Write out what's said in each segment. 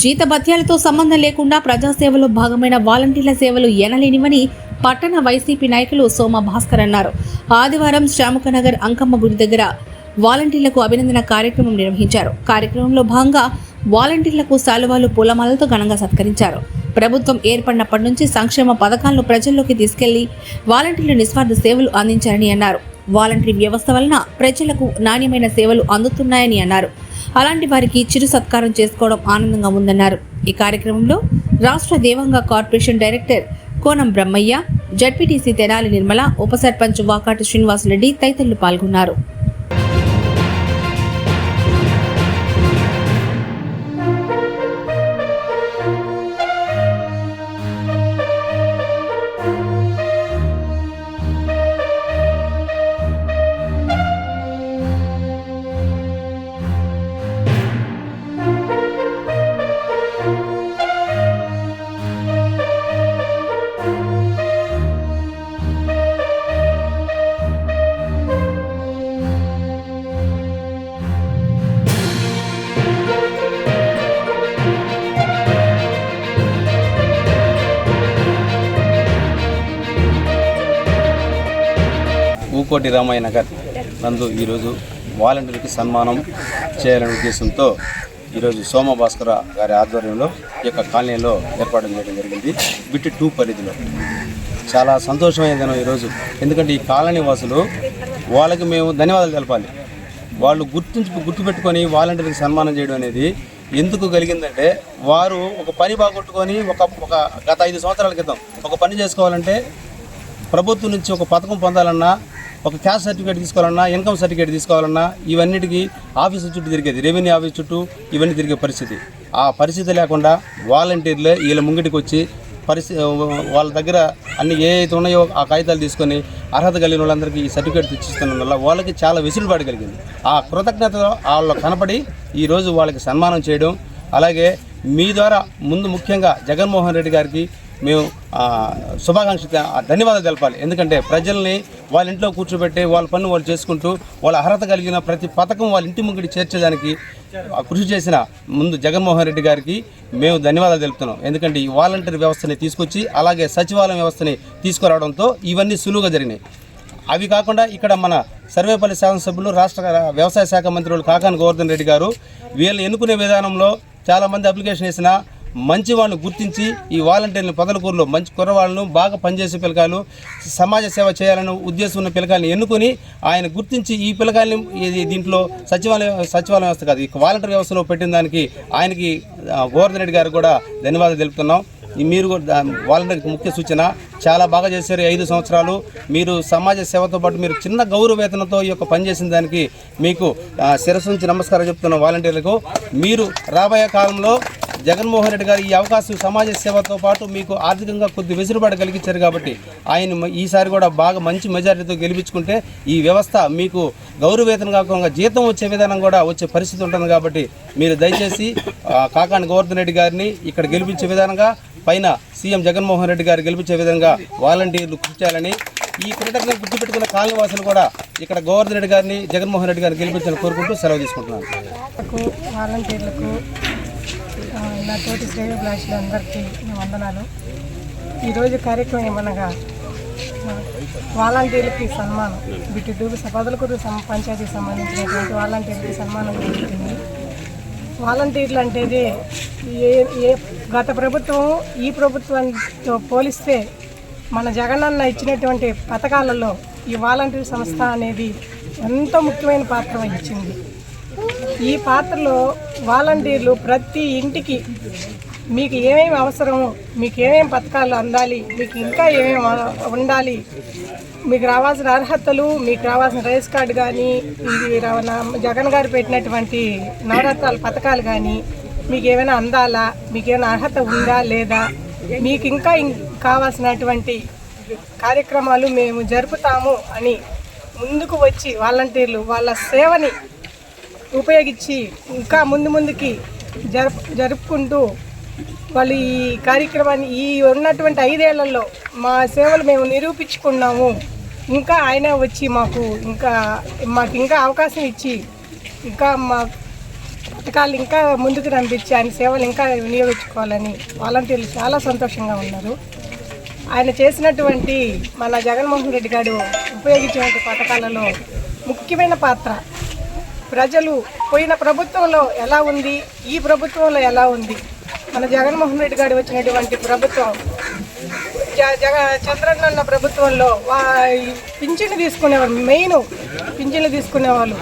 జీతభత్యాలతో సంబంధం లేకుండా ప్రజాసేవలో భాగమైన వాలంటీర్ల సేవలు ఎనలేనివని పట్టణ వైసీపీ నాయకులు సోమ భాస్కర్ అన్నారు. ఆదివారం శ్యామకనగర్ అంకమ్మ గుడి దగ్గర వాలంటీర్లకు అభినందన కార్యక్రమం నిర్వహించారు. కార్యక్రమంలో భాగంగా వాలంటీర్లకు శాలువాలు పూలమాలతో ఘనంగా సత్కరించారు. ప్రభుత్వం ఏర్పడినప్పటి నుంచి సంక్షేమ పథకాలను ప్రజల్లోకి తీసుకెళ్ళి వాలంటీర్లు నిస్వార్థ సేవలు అందించారని అన్నారు. వాలంటీర్ వ్యవస్థ వలన ప్రజలకు నాణ్యమైన సేవలు అందుతున్నాయని అన్నారు. అలాంటి వారికి చిరు సత్కారం చేసుకోవడం ఆనందంగా ఉందన్నారు. ఈ కార్యక్రమంలో రాష్ట్ర Devanga corporation director Konam Brahmaiah ZPTC Tenali Nirmala ఉప సర్పంచ్ వాకాటి శ్రీనివాసరెడ్డి తదితరులు పాల్గొన్నారు. ఊకోటి రామయ్య నగర్ నందు ఈరోజు వాలంటీర్కి సన్మానం చేయాలనే ఉద్దేశంతో ఈరోజు సోమ భాస్కర గారి ఆధ్వర్యంలో ఈ యొక్క కాలనీలో ఏర్పాటు చేయడం జరిగింది. బిట్టి టూ పరిధిలో. చాలా సంతోషమైన దినం ఈరోజు. ఎందుకంటే ఈ కాలనీ వాసులు వాళ్ళకి మేము ధన్యవాదాలు తెలపాలి. వాళ్ళు గుర్తించి గుర్తుపెట్టుకొని వాలంటీర్కి సన్మానం చేయడం అనేది ఎందుకు కలిగిందంటే వారు ఒక పని బాగొట్టుకొని ఒక ఒక గత ఐదు సంవత్సరాల క్రితం ఒక పని చేసుకోవాలంటే ప్రభుత్వం నుంచి ఒక పథకం పొందాలన్నా ఒక క్యాస్ట్ సర్టిఫికేట్ తీసుకోవాలన్నా ఇన్కమ్ సర్టిఫికేట్ తీసుకోవాలన్నా ఇవన్నిటికీ ఆఫీసు చుట్టూ తిరిగేది రెవెన్యూ ఆఫీస్ చుట్టూ ఇవన్నీ తిరిగే పరిస్థితి. ఆ పరిస్థితి లేకుండా వాలంటీర్లే వీళ్ళ ముంగిటికి వచ్చి పరిస్థితి వాళ్ళ దగ్గర అన్ని ఏ అయితే ఉన్నాయో ఆ కాగితాలు తీసుకొని అర్హత కలిగిన వాళ్ళందరికీ ఈ సర్టిఫికేట్ తెచ్చిస్తున్న వల్ల వాళ్ళకి చాలా వెసులుబాటు కలిగింది. ఆ కృతజ్ఞత వాళ్ళు కనపడి ఈరోజు వాళ్ళకి సన్మానం చేయడం అలాగే మీ ద్వారా ముందు ముఖ్యంగా జగన్మోహన్ రెడ్డి గారికి మేము శుభాకాంక్ష ధన్యవాదాలు తెలపాలి. ఎందుకంటే ప్రజల్ని వాళ్ళ ఇంట్లో కూర్చోబెట్టి వాళ్ళ పనులు వాళ్ళు చేసుకుంటూ వాళ్ళ అర్హత కలిగిన ప్రతి పథకం వాళ్ళ ఇంటి ముంగిటి చేర్చేదానికి కృషి చేసిన ముందు జగన్మోహన్ రెడ్డి గారికి మేము ధన్యవాదాలు తెలుపుతున్నాం. ఎందుకంటే ఈ వాలంటీర్ వ్యవస్థని తీసుకొచ్చి అలాగే సచివాలయం వ్యవస్థని తీసుకురావడంతో ఇవన్నీ సులువుగా జరిగినాయి. అవి కాకుండా ఇక్కడ మన సర్వేపల్లి శాసనసభ్యులు రాష్ట్ర వ్యవసాయ శాఖ మంత్రులు కాకాని గోవర్ధన్ రెడ్డి గారు వీళ్ళు ఎన్నుకునే విధానంలో చాలామంది అప్లికేషన్ వేసిన మంచి వాళ్ళని గుర్తించి ఈ వాలంటీర్ని పదలకూరులో మంచి కుర్రవాళ్ళను బాగా పనిచేసే పిల్లకాయలు సమాజ సేవ చేయాలనే ఉద్దేశం ఉన్న పిల్లకాయలను ఎన్నుకొని ఆయన గుర్తించి ఈ పిల్లకాయలని దీంట్లో సచివాలయ సచివాలయ వ్యవస్థ కాదు ఈ వాలంటీర్ వ్యవస్థలో పెట్టిన దానికి ఆయనకి గోవర్ధన్ రెడ్డి గారు కూడా ధన్యవాదాలు తెలుపుతున్నాం. మీరు కూడా వాలంటీర్కి ముఖ్య సూచన చాలా బాగా చేశారు ఐదు సంవత్సరాలు. మీరు సమాజ సేవతో పాటు మీరు చిన్న గౌరవ వేతనతో ఈ యొక్క పనిచేసిన దానికి మీకు శిరస్సు నుంచి నమస్కారం చెప్తున్న వాలంటీర్లకు మీరు రాబోయే కాలంలో జగన్మోహన్ రెడ్డి గారు ఈ అవకాశం సమాజ సేవతో పాటు మీకు ఆర్థికంగా కొద్ది వెసులుబాటు కలిగించారు కాబట్టి ఆయన ఈసారి కూడా బాగా మంచి మెజారిటీతో గెలిపించుకుంటే ఈ వ్యవస్థ మీకు గౌరవేతన కాకుండా జీతం వచ్చే విధానం కూడా వచ్చే పరిస్థితి ఉంటుంది కాబట్టి మీరు దయచేసి కాకాని గోవర్ధన్ రెడ్డి గారిని ఇక్కడ గెలిపించే విధానంగా పైన సీఎం జగన్మోహన్ రెడ్డి గారు గెలిపించే విధంగా వాలంటీర్లు కృషి చేయాలని ఈ కృతజ్ఞత గుర్తుపెట్టుకున్న కాలనీవాసులు కూడా ఇక్కడ గోవర్ధన్ రెడ్డి గారిని జగన్మోహన్ రెడ్డి గారిని గెలిపించాలని కోరుకుంటూ సెలవు తీసుకుంటున్నాను. వాలంటీర్లకు నా తోటి శ్రేయోభిలాషులు అందరికీ వందనాలు. ఈరోజు కార్యక్రమం ఏమనగా వాలంటీర్లకి సన్మానం. బిట్టి సపదలకూరు పదలకూరు సం పంచాయతీకి సంబంధించినటువంటి వాలంటీర్లకి సన్మానం జరుగుతుంది. వాలంటీర్లు అంటేది ఏ ఏ గత ప్రభుత్వం ఈ ప్రభుత్వంతో పోలిస్తే మన జగనన్న ఇచ్చినటువంటి పథకాలలో ఈ వాలంటీర్ సంస్థ అనేది ఎంతో ముఖ్యమైన పాత్ర వహించింది. ఈ పాత్రలో వాలంటీర్లు ప్రతి ఇంటికి మీకు ఏమేమి అవసరము మీకు ఏమేమి పథకాలు అందాలి మీకు ఇంకా ఏమేమి ఉండాలి మీకు రావాల్సిన అర్హతలు మీకు రావాల్సిన రైస్ కార్డు కానీ ఇది రవాణా జగన్ గారు పెట్టినటువంటి నవరత్నాల పథకాలు కానీ మీకు ఏమైనా అందాలా మీకు ఏమైనా అర్హత ఉందా లేదా మీకు ఇంకా కావాల్సినటువంటి కార్యక్రమాలు మేము జరుపుతాము అని ముందుకు వచ్చి వాలంటీర్లు వాళ్ళ సేవని ఉపయోగించి ఇంకా ముందు ముందుకి జరుపు జరుపుకుంటూ వాళ్ళు ఈ కార్యక్రమాన్ని ఈ ఉన్నటువంటి ఐదేళ్ళలో మా సేవలు మేము నిరూపించుకున్నాము. ఇంకా ఆయన వచ్చి మాకు ఇంకా మాకు ఇంకా అవకాశం ఇచ్చి ఇంకా మా పథకాలు ఇంకా ముందుకు రంపించి ఆయన సేవలు ఇంకా వినియోగించుకోవాలని వాలంటీర్లు చాలా సంతోషంగా ఉన్నారు. ఆయన చేసినటువంటి మన జగన్మోహన్ రెడ్డి గారు ఉపయోగించినటువంటి పథకాలలో ముఖ్యమైన పాత్ర ప్రజలు పోయిన ప్రభుత్వంలో ఎలా ఉంది? ఈ ప్రభుత్వంలో ఎలా ఉంది? మన జగన్మోహన్ రెడ్డి గారు వచ్చినటువంటి ప్రభుత్వం జగ చంద్రన్న ఉన్న ప్రభుత్వంలో వా పింఛన్లు తీసుకునేవారు మెయిన్ పింఛన్లు తీసుకునేవాళ్ళు.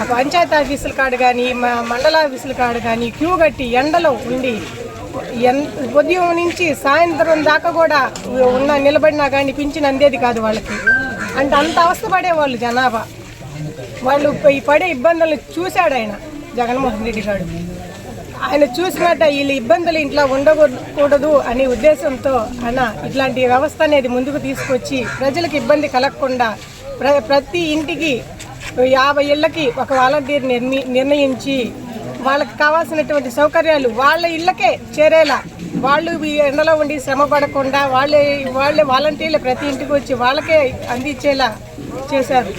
ఆ పంచాయతీ ఆఫీసుల కాడ కానీ మా మండల ఆఫీసుల కాడ కానీ క్యూ కట్టి ఎండలో ఉండి ఎన్ ఉదయం నుంచి సాయంత్రం దాకా కూడా ఉన్న నిలబడినా కానీ పింఛన్ అందేది కాదు వాళ్ళకి. అంటే అంత అవస్థ పడేవాళ్ళు జనాభా. వాళ్ళు ఈ పడే ఇబ్బందులను చూశాడు ఆయన జగన్మోహన్ రెడ్డి గారు. ఆయన చూసినట్ట వీళ్ళ ఇబ్బందులు ఇంట్లో ఉండకూడదు అనే ఉద్దేశంతో ఆయన ఇట్లాంటి వ్యవస్థ అనేది ముందుకు తీసుకొచ్చి ప్రజలకు ఇబ్బంది కలగకుండా ప్ర ప్రతి ఇంటికి యాభై ఇళ్ళకి ఒక వాలంటీర్ నిర్మి నిర్ణయించి వాళ్ళకి కావాల్సినటువంటి సౌకర్యాలు వాళ్ళ ఇళ్ళకే చేరేలా. వాళ్ళు ఎండలో ఉండి శ్రమ పడకుండా వాళ్ళే వాళ్ళే వాలంటీర్లు ప్రతి ఇంటికి వచ్చి వాళ్ళకే అందించేలా చేశారు.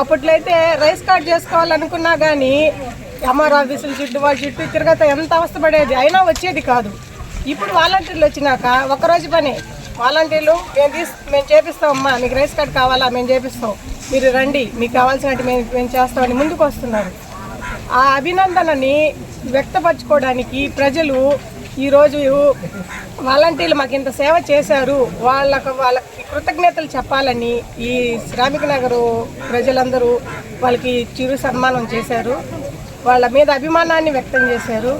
అప్పట్లో అయితే రైస్ కార్డ్ చేసుకోవాలనుకున్నా కానీ ఎంఆర్ ఆఫీసుల చుట్టూ వాళ్ళ చుట్టూ తిరగత ఎంత అవస్థపడేది అయినా వచ్చేది కాదు. ఇప్పుడు వాలంటీర్లు వచ్చినాక ఒక్కరోజు పని. వాలంటీర్లు మేము తీసు మేము చేపిస్తాం అమ్మా మీకు రైస్ కార్డ్ కావాలా? మేము చేపిస్తాం. మీరు రండి మీకు కావాల్సినట్టు మేము మేము చేస్తామని ముందుకు వస్తున్నారు. ఆ అభినందనని వ్యక్తపరచుకోవడానికి ప్రజలు ఈరోజు వాలంటీర్లు మాకు ఇంత సేవ చేశారు. వాళ్ళకు వాళ్ళకి కృతజ్ఞతలు చెప్పాలని ఈ శ్రామిక నగరు ప్రజలందరూ వాళ్ళకి చిరు సన్మానం చేశారు. వాళ్ళ మీద అభిమానాన్ని వ్యక్తం చేశారు.